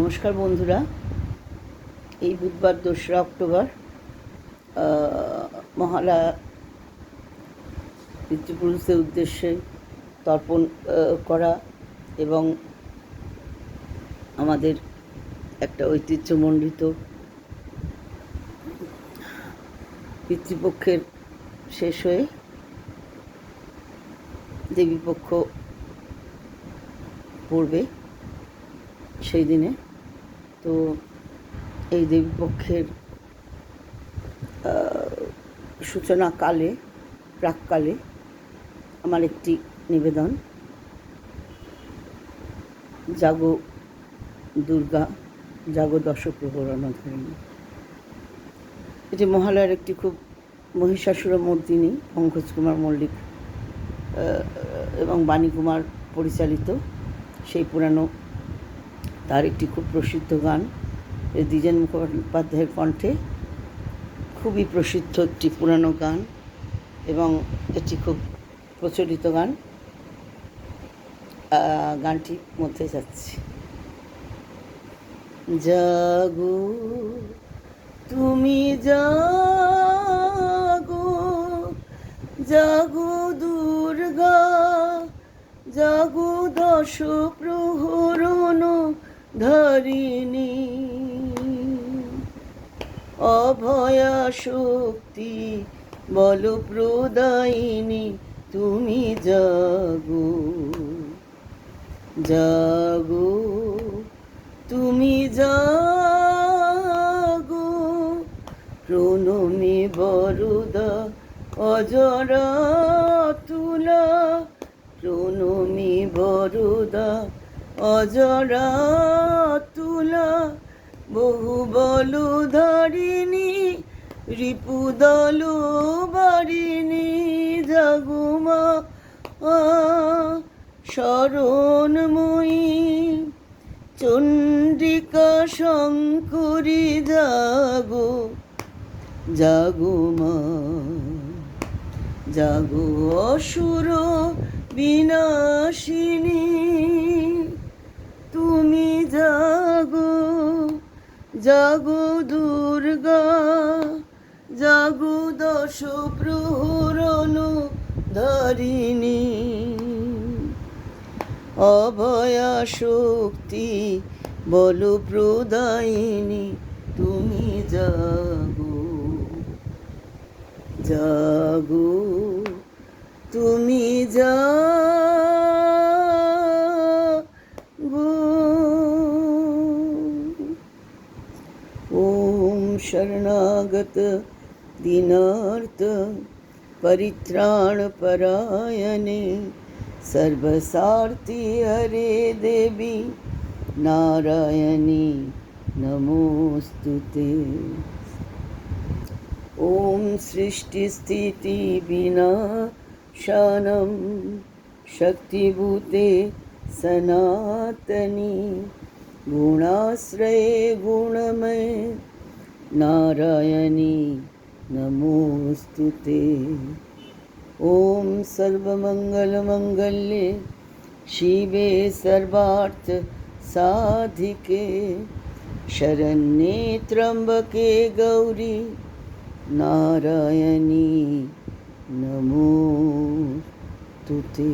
নমস্কার বন্ধুরা। এই বুধবার দোসরা অক্টোবর আহ, মহালয়া পিতৃপুরুষদের উদ্দেশ্যে তর্পণ করা এবং আমাদের একটা ঐতিহ্যমণ্ডিত পিতৃপক্ষের শেষ হয়ে দেবীপক্ষ পড়বে সেই দিনে। তো এই দেবীপক্ষের সূচনাকালে, প্রাককালে আমার একটি নিবেদন। জাগো দুর্গা, জাগো দশপ্রহরণ ধরিণী এটি মহালয়ার একটি খুব মহিষাসুর মর্দিনী পঙ্কজ কুমার মল্লিক এবং বাণী কুমার পরিচালিত। সেই পুরানো তার একটি খুব প্রসিদ্ধ গান দ্বিজেন মুখোপাধ্যায়ের কণ্ঠে। খুবই প্রসিদ্ধ একটি পুরানো গান এবং এটি খুব প্রচলিত গান। গানটির মধ্যে যাচ্ছি। জাগো, তুমি জাগো জাগো দুর্গা, জাগো দশ প্রহরণ ধরিণী অভয়া শক্তি বল প্রদায়িনী, তুমি জাগো। জাগো, তুমি জাগো। প্রণমী বরুদা, অজরা তুলা। প্রণমী বরুদা অজরা বহু বলু ধারিণী রিপুদল বারিণী জাগুমা শরণময়ী চণ্ডিকা শঙ্করী জাগো জাগো মা, জাগো অসুর বিনাশিনী। তুমি জাগো জাগো দুর্গা, জাগো দশ প্রহরণ ধরিণী। অভয়া শক্তি বল প্রদায়িনী, তুমি জাগো জাগো, তুমি জাগো। शरणागत दीनार्थ परित्राणपरायणे। सर्वसार्थी हरे देवी, नारायणी नमोऽस्तु ते। ॐ सृष्टिस्थितिविनाशानं शक्तिभूते सनातनी। गुणाश्रये गुणमय नारायणी नमोऽस्तु ते। ॐ सर्वमङ्गलमङ्गल्ये शिवे सर्वार्थसाधिके शरण्ये त्र्यम्बके गौरी नारायणी नमो ते।